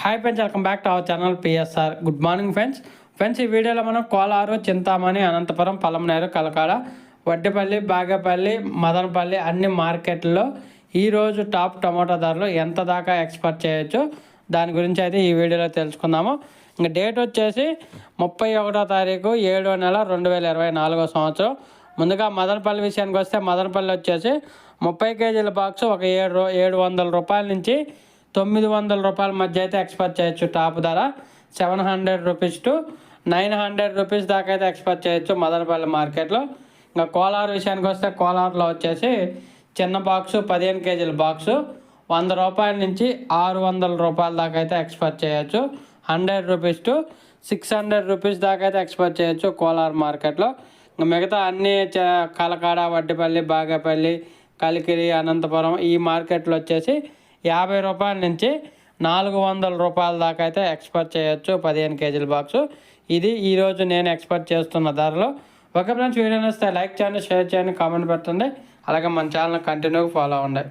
Hi friends welcome back to our channel PSR good morning friends friends ఈ వీడియోలో మనం కోలారు చింతామణి అనంతపురం పలమనేరు కలకాడ వడ్డిపల్లి బాగేపల్లి మదనపల్లి అన్ని మార్కెట్లో ఈరోజు టాప్ టమాటో ధరలు ఎంత దాకా ఎక్స్పర్ట్ చేయొచ్చు? దాని గురించి అయితే ఈ వీడియోలో తెలుసుకుందాము. ఇంకా డేట్ వచ్చేసి ముప్పై ఒకటో తారీఖు ఏడో నెల రెండు వేల ఇరవై నాలుగో సంవత్సరం. ముందుగా మదనపల్లి విషయానికి వస్తే మదనపల్లి వచ్చేసి ముప్పై కేజీల బాక్స్ ఒక ఏడు ఏడు వందల రూపాయల నుంచి తొమ్మిది వందల రూపాయల మధ్య అయితే ఎక్స్పెక్ట్ చేయొచ్చు. టాప్ ధర seven hundred rupees to nine hundred rupees దాకా అయితే ఎక్స్పెక్ట్ చేయొచ్చు మదనపల్లి మార్కెట్లో ఇంకా కోలార్ విషయానికి వస్తే కోలార్లో వచ్చేసి చిన్న బాక్సు పదిహేను కేజీల బాక్సు వంద రూపాయల నుంచి ఆరు వందల రూపాయల దాకా అయితే ఎక్స్పెక్ట్ చేయొచ్చు. Hundred rupees to six hundred rupees దాకా అయితే ఎక్స్పెక్ట్ చేయొచ్చు కోలార్ మార్కెట్లో ఇంకా మిగతా అన్ని చ- కలకాడ వడ్డిపల్లి బాగేపల్లి కలికిరి అనంతపురం ఈ మార్కెట్లో వచ్చేసి యాభై రూపాయల నుంచి నాలుగు వందల రూపాయల దాకా అయితే ఎక్స్పర్ట్ చేయొచ్చు పదిహేను కేజీల బాక్స్ ఇది ఈరోజు నేను ఎక్స్పర్ట్ చేస్తున్న ధరలు. ఓకే ఫ్రెండ్స్ వీడియో నచ్చితే లైక్ చేయండి షేర్ చేయండి కామెంట్ పెట్టండి. అలాగే మన ఛానల్ కంటిన్యూగా ఫాలో అవ్వండి.